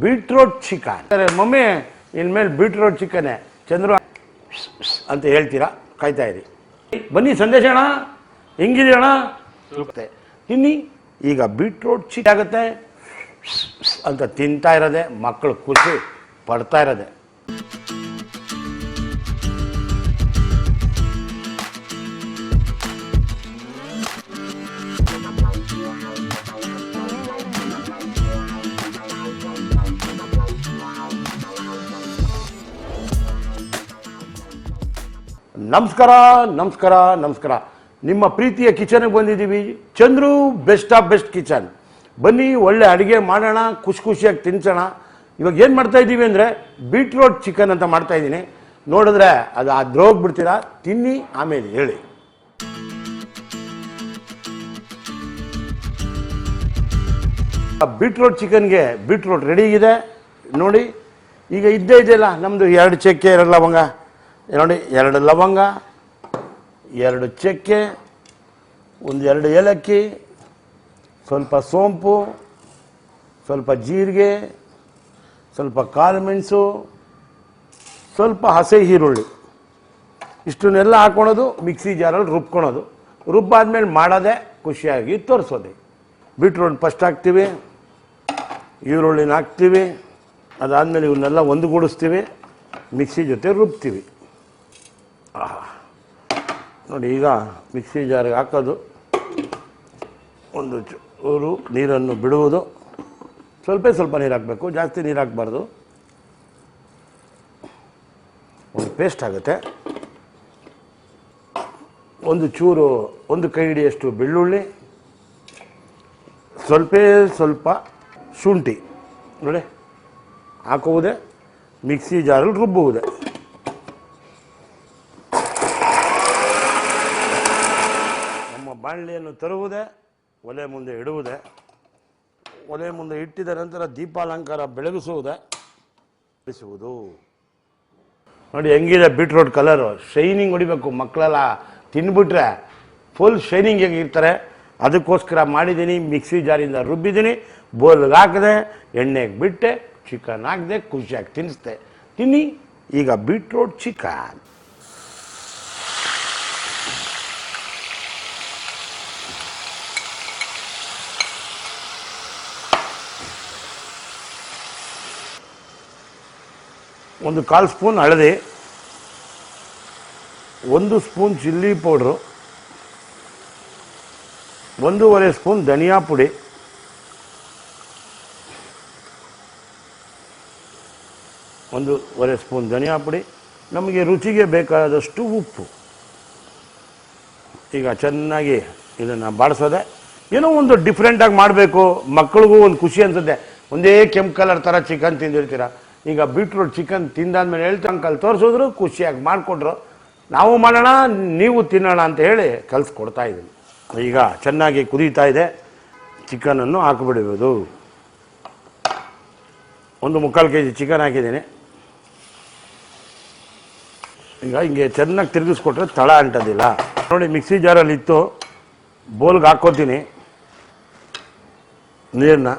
Beetroot chicken. Mummy ಇನ್ಮೇಲೆ beetroot ಚಿಕನ್ನೇ ಚಂದ್ರು ಅಂತ ಹೇಳ್ತೀರಾ? ಕಾಯ್ತಾ ಇರಿ. ಬನ್ನಿ ಸಂದೇಶ ಅಣ್ಣ. ಹೆಂಗಿದೆ ಅಣ್ಣ. ತಿನ್ನಿ. ಈಗ ಬೀಟ್ರೋಟ್ ಚಿಕನ್ ಆಗುತ್ತೆ. ಅಂತ ತಿಂತಾ ಇರೋದೆ ಮಕ್ಕಳು ಖುಷಿ ಪಡ್ತಾ ಇರೋದೆ. ನಮಸ್ಕಾರ ನಮಸ್ಕಾರ ನಮಸ್ಕಾರ. ನಿಮ್ಮ ಪ್ರೀತಿಯ ಕಿಚನ್ಗೆ ಬಂದಿದ್ದೀವಿ. Chandru best of best kitchen ಬನ್ನಿ, ಒಳ್ಳೆ ಅಡುಗೆ ಮಾಡೋಣ, ಖುಷಿ ಖುಷಿಯಾಗಿ ತಿನ್ಸೋಣ. ಇವಾಗ ಏನು ಮಾಡ್ತಾ ಇದ್ದೀವಿ ಅಂದರೆ ಬೀಟ್ರೋಟ್ ಚಿಕನ್ ಅಂತ ಮಾಡ್ತಾ ಇದ್ದೀನಿ. ನೋಡಿದ್ರೆ ಅದು ಅದ್ರೋಗ್ಬಿಡ್ತೀರಾ ತಿನ್ನಿ, ಆಮೇಲೆ ಹೇಳಿ. ಬೀಟ್ರೋಟ್ ಚಿಕನ್ಗೆ ಬೀಟ್ರೋಟ್ ರೆಡಿ ಇದೆ ನೋಡಿ, ಈಗ ಇದ್ದೇ ಇದೆಯಲ್ಲ ನಮ್ಮದು ಎರಡು ಚಕ್ಕೆ ಇರಲ್ಲ ಲವಂಗ. ನೋಡಿ ಎರಡು ಲವಂಗ, ಎರಡು ಚಕ್ಕೆ, ಒಂದು ಎರಡು ಏಲಕ್ಕಿ, ಸ್ವಲ್ಪ ಸೋಂಪು, ಸ್ವಲ್ಪ ಜೀರಿಗೆ, ಸ್ವಲ್ಪ ಕಾಳು ಮೆಣಸು, ಸ್ವಲ್ಪ ಹಸಿ ಈರುಳ್ಳಿ. ಇಷ್ಟನ್ನೆಲ್ಲ ಹಾಕ್ಕೊಳೋದು ಮಿಕ್ಸಿ ಜಾರಲ್ಲಿ ರುಬ್ಕೊಳೋದು. ರುಬ್ಬಾದ್ಮೇಲೆ ಮಾಡೋದೇ ಖುಷಿಯಾಗಿ ತೋರಿಸೋದೆ. ಬೀಟ್ರೋಟ್ ಫಸ್ಟ್ ಹಾಕ್ತೀವಿ, ಈರುಳ್ಳಿನ ಹಾಕ್ತೀವಿ, ಅದಾದಮೇಲೆ ಇವನ್ನೆಲ್ಲ ಒಂದುಗೂಡಿಸ್ತೀವಿ, ಮಿಕ್ಸಿ ಜೊತೆ ರುಬ್ತೀವಿ. ನೋಡಿ, ಈಗ ಮಿಕ್ಸಿ ಜಾರಿಗೆ ಹಾಕೋದು. ಒಂದು ಚೂರು ನೀರನ್ನು ಬಿಡುವುದು. ಸ್ವಲ್ಪ ಸ್ವಲ್ಪ ನೀರು ಹಾಕಬೇಕು, ಜಾಸ್ತಿ ನೀರು ಹಾಕಬಾರ್ದು. ಒಂದು ಪೇಸ್ಟ್ ಆಗುತ್ತೆ. ಒಂದು ಚೂರು, ಒಂದು ಕೈ ಹಿಡಿಯಷ್ಟು ಬೆಳ್ಳುಳ್ಳಿ. ಸ್ವಲ್ಪ ಸ್ವಲ್ಪ ಶುಂಠಿ. ನೋಡಿ, ಹಾಕುವುದೇ, ಮಿಕ್ಸಿ ಜಾರಲ್ಲಿ ರುಬ್ಬುವುದೇ ನಮ್ಮ ಬಾಣಲೆಯನ್ನು ತರುವುದೇ, ಒಲೆ ಮುಂದೆ ಇಡುವುದೇ, ಒಲೆ ಮುಂದೆ ಇಟ್ಟಿದ ನಂತರ ದೀಪಾಲಂಕಾರ ಬೆಳಗಿಸುವುದೇ, ಬೆಳೆಸುವುದು. ನೋಡಿ, ಹೆಂಗಿದೆ ಬೀಟ್ರೋಟ್ ಕಲರು ಶೈನಿಂಗ್ ಹೊಡಿಬೇಕು ಮಕ್ಕಳೆಲ್ಲ. ತಿನ್ಬಿಟ್ರೆ ಫುಲ್ ಶೈನಿಂಗ್ ಇರ್ತಾರೆ. ಅದಕ್ಕೋಸ್ಕರ ಮಾಡಿದ್ದೀನಿ, ಮಿಕ್ಸಿ ಜಾರಿಂದ ರುಬ್ಬಿದ್ದೀನಿ. ಬೋಲ್ಗೆ ಹಾಕಿದೆ, ಎಣ್ಣೆಗೆ ಬಿಟ್ಟೆ ಚಿಕನ್ ಹಾಕಿದೆ, ಖುಷಿಯಾಗಿ ತಿನ್ನಿಸ್ದೆ. ತಿನ್ನಿ, ಈಗ ಬೀಟ್ರೋಟ್ ಚಿಕನ್ ಒಂದು ಕಾಲು ಸ್ಪೂನ್ ಹಳದಿ, ಒಂದು ಸ್ಪೂನ್ ಚಿಲ್ಲಿ ಪೌಡ್ರು, ಒಂದೂವರೆ ಸ್ಪೂನ್ ಧನಿಯಾ ಪುಡಿ, ಒಂದೂವರೆ ಸ್ಪೂನ್ ಧನಿಯಾ ಪುಡಿ, ನಮಗೆ ರುಚಿಗೆ ಬೇಕಾದಷ್ಟು ಉಪ್ಪು. ಈಗ ಚೆನ್ನಾಗಿ ಇದನ್ನು ಬಾಡಿಸೋದೆ, ಏನೋ ಒಂದು ಡಿಫ್ರೆಂಟಾಗಿ ಮಾಡಬೇಕು ಮಕ್ಕಳಿಗೂ ಒಂದು ಖುಷಿ ಅನ್ಸುತ್ತೆ. ಒಂದೇ ಕೆಂಪು ಕಲರ್ ಥರ ಚಿಕನ್ ತಿಂದಿರ್ತೀರ. ಈಗ ಬೀಟ್ರೂಟ್ ಚಿಕನ್ ತಿಂದಾದ್ಮೇಲೆ ಹೇಳ್ತಾ ಅಂಕಲ್ ತೋರಿಸಿದ್ರು ಖುಷಿಯಾಗಿ ಮಾಡಿಕೊಟ್ರು. ನಾವು ಮಾಡೋಣ, ನೀವು ತಿನ್ನೋಣ ಅಂತ ಹೇಳಿ ಕಲಿಸ್ಕೊಡ್ತಾ ಇದ್ದೀನಿ. ಈಗ ಚೆನ್ನಾಗಿ ಕುದೀತಾ ಇದೆ. ಚಿಕನನ್ನು ಹಾಕಿಬಿಡುವುದು ಒಂದು ಮುಕ್ಕಾಲು ಕೆ ಜಿ ಚಿಕನ್ ಹಾಕಿದ್ದೀನಿ. ಈಗ ಹಿಂಗೆ ಚೆನ್ನಾಗಿ ತಿರುಗಿಸ್ಕೊಟ್ರೆ ತಳ ಅಂಟೋದಿಲ್ಲ. ನೋಡಿ, ಮಿಕ್ಸಿ ಜಾರಲ್ಲಿ ಇತ್ತು. ಬೋಲ್ಗೆ ಹಾಕ್ಕೋತೀನಿ. ನೀರನ್ನ.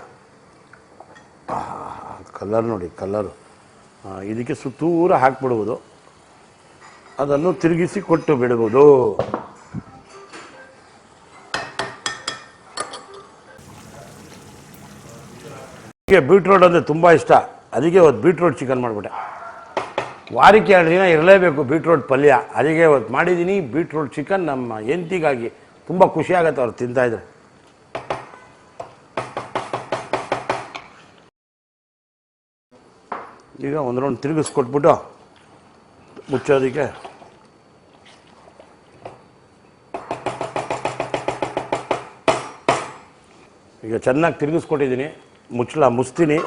ಕಲರ್ ನೋಡಿ, ಕಲರು. ಇದಕ್ಕೆ ಸುತ್ತೂರ ಹಾಕ್ಬಿಡುವುದು. ಅದನ್ನು ತಿರುಗಿಸಿ ಕೊಟ್ಟು ಬಿಡುವುದು. ಅದಕ್ಕೆ ಬೀಟ್ರೋಟ್ ಅಂದರೆ ತುಂಬ ಇಷ್ಟ. ಅದಕ್ಕೆ ಇವತ್ತು ಬೀಟ್ರೋಟ್ ಚಿಕನ್ ಮಾಡಿಬಿಟ್ಟೆ. ವಾರಕ್ಕೆ ಎರಡು ದಿನ ಇರಲೇಬೇಕು ಬೀಟ್ರೋಟ್ ಪಲ್ಯ. ಅದಕ್ಕೆ ಇವತ್ತು ಮಾಡಿದ್ದೀನಿ ಬೀಟ್ರೋಟ್ ಚಿಕನ್. ನಮ್ಮ ಹೆಂಡತಿಗಾಗಿ ತುಂಬ ಖುಷಿಯಾಗತ್ತೆ ಅವ್ರು ತಿಂತಾಯಿದ್ರೆ ಈಗ ಒಂದು ರೌಂಡ್ ತಿರುಗಿಸ್ಕೊಟ್ಬಿಟ್ಟು ಮುಚ್ಚೋದಕ್ಕೆ. ಈಗ ಚೆನ್ನಾಗಿ ತಿರುಗಿಸ್ಕೊಟ್ಟಿದ್ದೀನಿ. ಮುಚ್ಚಳ ಮುಚ್ತೀನಿ.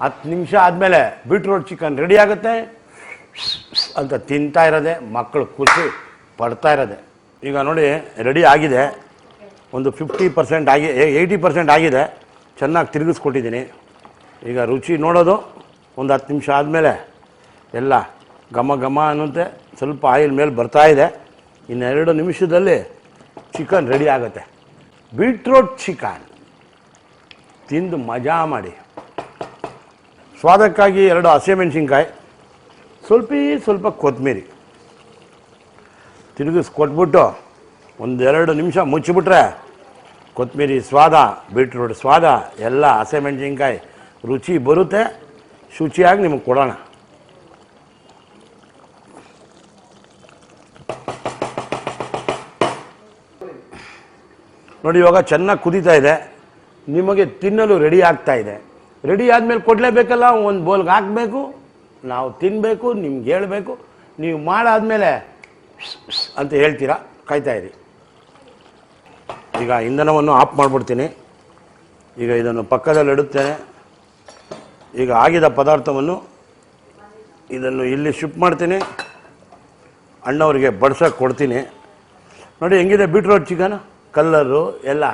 ಹತ್ತು ನಿಮಿಷ ಆದಮೇಲೆ ಬೀಟ್ರೋಟ್ ಚಿಕನ್ ರೆಡಿ ಆಗುತ್ತೆ. ಅಂತ ತಿಂತಾ ಇರೋದೆ, ಮಕ್ಕಳು ಖುಷಿ ಪಡ್ತಾ ಇರೋದೆ. ಈಗ ನೋಡಿ, ರೆಡಿ ಆಗಿದೆ. ಒಂದು ಫಿಫ್ಟಿ ಪರ್ಸೆಂಟ್ ಆಗಿ ಏಯ್ಟಿ ಪರ್ಸೆಂಟ್ ಆಗಿದೆ. ಚೆನ್ನಾಗಿ ತಿರುಗಿಸ್ಕೊಟ್ಟಿದ್ದೀನಿ. ಈಗ ರುಚಿ ನೋಡೋದು. ಒಂದು ಹತ್ತು ನಿಮಿಷ ಆದಮೇಲೆ ಎಲ್ಲ ಘಮ ಘಮ ಅನ್ನುತ್ತೆ ಸ್ವಲ್ಪ ಆಯಿಲ್ ಮೇಲೆ ಬರ್ತಾ ಇದೆ. ಇನ್ನೆರಡು ನಿಮಿಷದಲ್ಲಿ ಚಿಕನ್ ರೆಡಿ ಆಗುತ್ತೆ. Beetroot chicken. ತಿಂದು ಮಜಾ ಮಾಡಿ. ಸ್ವಾದಕ್ಕಾಗಿ ಎರಡು ಹಸಿಮೆಣಸಿನ್ಕಾಯಿ ಸ್ವಲ್ಪ ಸ್ವಲ್ಪ ಕೊತ್ತಂಬರಿ ತಿರುಗಿಸ್ ಕೊಟ್ಬಿಟ್ಟು ಒಂದೆರಡು ನಿಮಿಷ ಮುಚ್ಚಿಬಿಟ್ರೆ ಕೊತ್ತಂಬರಿ ಸ್ವಾದ, ಬೀಟ್ರೂಟ್ ಸ್ವಾದ, ಎಲ್ಲ ಹಸಿಮೆಣಸಿನ್ಕಾಯಿ ರುಚಿ ಬರುತ್ತೆ. ಶುಚಿಯಾಗಿ ನಿಮಗೆ ಕೊಡೋಣ. ನೋಡಿ, ಇವಾಗ ಚೆನ್ನಾಗಿ ಕುದೀತಾ ಇದೆ. ನಿಮಗೆ ತಿನ್ನಲು ರೆಡಿ ಆಗ್ತಾ ಇದೆ. ರೆಡಿ ಆದಮೇಲೆ ಕೊಡಲೇಬೇಕಲ್ಲ? ಒಂದು ಬೋಲ್ಗೆ ಹಾಕಬೇಕು. ನಾವು ತಿನ್ನಬೇಕು ನಿಮ್ಗೆ ಹೇಳಬೇಕು. ನೀವು ಮಾಡಾದಮೇಲೆ ಅಂತ ಹೇಳ್ತೀರಾ? ಕಾಯ್ತಾ ಇರಿ. ಈಗ ಇಂಧನವನ್ನು ಆಫ್ ಮಾಡಿಬಿಡ್ತೀನಿ. ಈಗ ಇದನ್ನು ಪಕ್ಕದಲ್ಲಿ ಇಡುತ್ತೇನೆ ಈಗ ಆಗಿದ ಪದಾರ್ಥವನ್ನು ಇದನ್ನು ಇಲ್ಲಿ ಶಿಫ್ಟ್ ಮಾಡ್ತೀನಿ. ಅಣ್ಣವರಿಗೆ ಬಡ್ಸೋಕೆ ಕೊಡ್ತೀನಿ. ನೋಡಿ ಹೆಂಗಿದೆ ಬೀಟ್ರೋಟ್ ಚಿಕನ್ ಕಲ್ಲರು, ಎಲ್ಲ.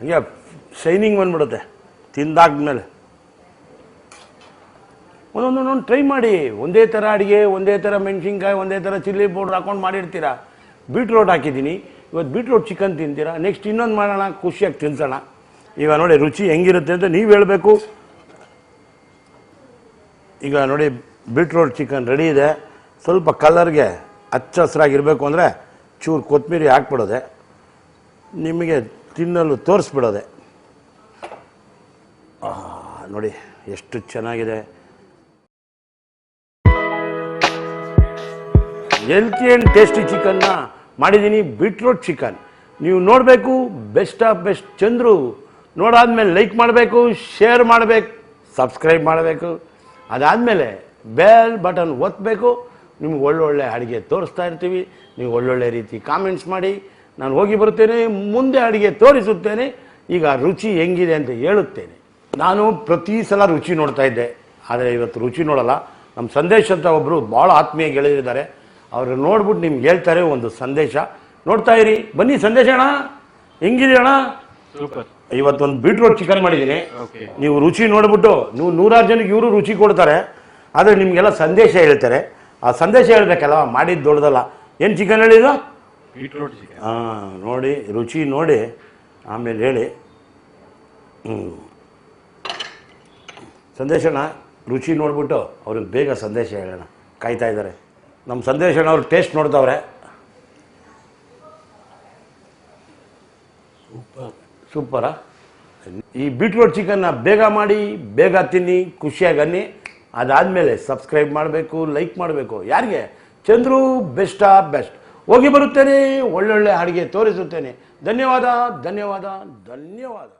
ಹಂಗೆ ಶೈನಿಂಗ್ ಬಂದ್ಬಿಡುತ್ತೆ. ತಿಂದಾದ್ಮೇಲೆ. ಒಂದೊಂದು ಒಂದೊಂದು ಟ್ರೈ ಮಾಡಿ. ಒಂದೇ ಥರ ಅಡುಗೆ, ಒಂದೇ ಥರ ಮೆಣಸಿನ್ಕಾಯಿ, ಒಂದೇ ಥರ ಚಿಲ್ಲಿ ಪೌಡ್ರ್ ಹಾಕೊಂಡು ಮಾಡಿರ್ತೀರ? ಬೀಟ್ರೋಟ್ ಹಾಕಿದ್ದೀನಿ. ಇವತ್ತು ಬೀಟ್ರೋಟ್ ಚಿಕನ್ ತಿಂತೀರಾ? ನೆಕ್ಸ್ಟ್ ಇನ್ನೊಂದು ಮಾಡೋಣ, ಖುಷಿಯಾಗಿ ತಿನ್ಸೋಣ. ಈಗ ನೋಡಿ ರುಚಿ ಹೆಂಗಿರುತ್ತೆ ಅಂತ ನೀವು ಹೇಳಬೇಕು. ಈಗ ನೋಡಿ ಬೀಟ್ರೋಟ್ ಚಿಕನ್ ರೆಡಿ ಇದೆ. ಸ್ವಲ್ಪ ಕಲರ್ಗೆ ಹಚ್ಚ ಹಸಿರಾಗಿರಬೇಕು ಅಂದರೆ ಚೂರು ಕೊತ್ತಂಬರಿ ಹಾಕ್ಬಿಡೋದೆ. ನಿಮಗೆ ತಿನ್ನಲು ತೋರಿಸ್ಬಿಡೋದೆ. ನೋಡಿ, ಎಷ್ಟು ಚೆನ್ನಾಗಿದೆ. ಹೆಲ್ತಿ ಆ್ಯಂಡ್ ಟೇಸ್ಟಿ ಚಿಕನ್ನ ಮಾಡಿದ್ದೀನಿ ಬೀಟ್ರೋಟ್ ಚಿಕನ್ ನೀವು ನೋಡಬೇಕು ಬೆಸ್ಟ್ ಆಫ್ ಬೆಸ್ಟ್ ಚಂದ್ರು. ನೋಡಾದ್ಮೇಲೆ ಲೈಕ್ ಮಾಡಬೇಕು ಶೇರ್ ಮಾಡಬೇಕು ಸಬ್ಸ್ಕ್ರೈಬ್ ಮಾಡಬೇಕು. ಅದಾದಮೇಲೆ ಬೇಲ್ ಬಟನ್ ಒತ್ತಬೇಕು ನಿಮ್ಗೆ ಒಳ್ಳೊಳ್ಳೆ ಅಡುಗೆ ತೋರಿಸ್ತಾ ಇರ್ತೀವಿ. ನೀವು ಒಳ್ಳೊಳ್ಳೆ ರೀತಿ ಕಾಮೆಂಟ್ಸ್ ಮಾಡಿ. ನಾನು ಹೋಗಿ ಬರುತ್ತೇನೆ, ಮುಂದೆ ಅಡುಗೆ ತೋರಿಸುತ್ತೇನೆ. ಈಗ ರುಚಿ ಹೆಂಗಿದೆ ಅಂತ ಹೇಳುತ್ತೇನೆ. ನಾನು ಪ್ರತಿ ಸಲ ರುಚಿ ನೋಡ್ತಾ ಇದ್ದೆ. ಆದರೆ ಇವತ್ತು ರುಚಿ ನೋಡಲ್ಲ. ನಮ್ಮ ಸಂದೇಶ ಅಂತ ಒಬ್ಬರು ಭಾಳ ಆತ್ಮೀಯ ಗೆಳೆಯರಿದ್ದಾರೆ. ಅವರು ನೋಡ್ಬಿಟ್ಟು ನಿಮ್ಗೆ ಹೇಳ್ತಾರೆ ಒಂದು ಸಂದೇಶ. ನೋಡ್ತಾ ಇರಿ. ಬನ್ನಿ ಸಂದೇಶ ಅಣ್ಣ. ಹೆಂಗಿದೆ ಅಣ್ಣ ಇವತ್ತೊಂದು ಬೀಟ್ರೋಟ್ ಚಿಕನ್ ಮಾಡಿದ್ದೀನಿ. ನೀವು ರುಚಿ ನೋಡ್ಬಿಟ್ಟು ನೀವು ನೂರಾರು ಜನಕ್ಕೆ ಇವರು ರುಚಿ ಕೊಡ್ತಾರೆ. ಆದರೆ ನಿಮಗೆಲ್ಲ ಸಂದೇಶ ಹೇಳ್ತಾರೆ. ಆ ಸಂದೇಶ ಹೇಳ್ಬೇಕಲ್ಲ ಮಾಡಿದ್ದು ದೊಡ್ಡದಲ್ಲ. ಏನು ಚಿಕನ್ ಹೇಳಿದ್ರು ಬೀಟ್ರೋಟ್ ಚಿಕನ್ ಹಾಂ ನೋಡಿ ರುಚಿ ನೋಡಿ. ಆಮೇಲೆ ಹೇಳಿ. ಹ್ಞೂ ಸಂದೇಶನ ರುಚಿ ನೋಡಿಬಿಟ್ಟು ಅವ್ರಿಗೆ ಬೇಗ ಸಂದೇಶ ಹೇಳೋಣ. ಕಾಯ್ತಾ ಇದ್ದಾರೆ. ನಮ್ಮ ಸಂದೇಶನ ಅವ್ರು ಟೇಸ್ಟ್ ನೋಡ್ತಾವ್ರೆ. ಸೂಪರಾ. ಈ ಬೀಟ್ರೋಟ್ ಚಿಕನ್ನ ಬೇಗ ಮಾಡಿ, ಬೇಗ ತಿನ್ನಿ, ಖುಷಿಯಾಗಿ ಅನ್ನಿ. ಅದಾದಮೇಲೆ ಸಬ್ಸ್ಕ್ರೈಬ್ ಮಾಡಬೇಕು ಲೈಕ್ ಮಾಡಬೇಕು. ಯಾರಿಗೆ? ಚಂದ್ರು ಬೆಸ್ಟ್ ಆಫ್ ಬೆಸ್ಟ್ ಹೋಗಿ ಬರುತ್ತೇನೆ, ಒಳ್ಳೊಳ್ಳೆ ಅಡುಗೆ ತೋರಿಸುತ್ತೇನೆ. ಧನ್ಯವಾದ ಧನ್ಯವಾದ ಧನ್ಯವಾದ.